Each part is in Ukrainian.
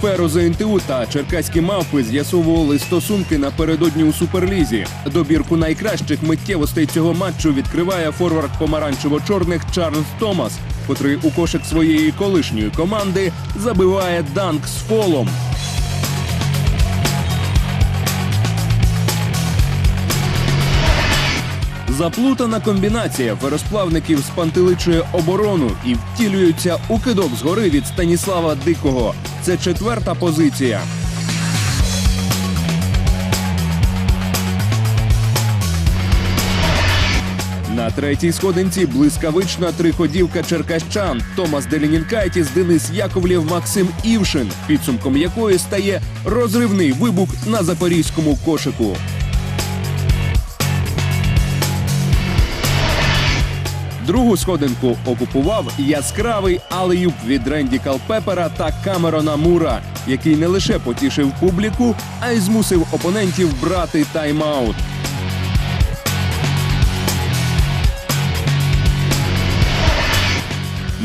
Перо ЗНТУ та черкаські мавпи з'ясовували стосунки напередодні у суперлізі. Добірку найкращих миттєвостей цього матчу відкриває форвард помаранчево-чорних Чарльз Томас, котрий у кошик своєї колишньої команди забиває данк з фолом. Заплутана комбінація феросплавників спантеличує оборону і втілюється у кидок згори від Станіслава Дикого. Це четверта позиція. На третій сходинці блискавична триходівка черкащан Томас Делінінкайтіс, Денис Яковлєв, Максим Івшин, підсумком якої стає розривний вибух на запорізькому кошику. Другу сходинку окупував яскравий алеюб від Ренді Калпепера та Камерона Мура, який не лише потішив публіку, а й змусив опонентів брати тайм-аут.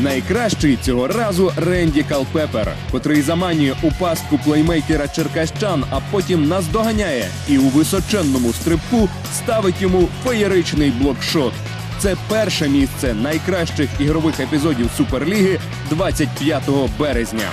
Найкращий цього разу Ренді Калпепер, котрий заманює у пастку плеймейкера черкащан, а потім наздоганяє і у височенному стрибку ставить йому феєричний блокшот. Це перше місце найкращих ігрових епізодів Суперліги 25 березня.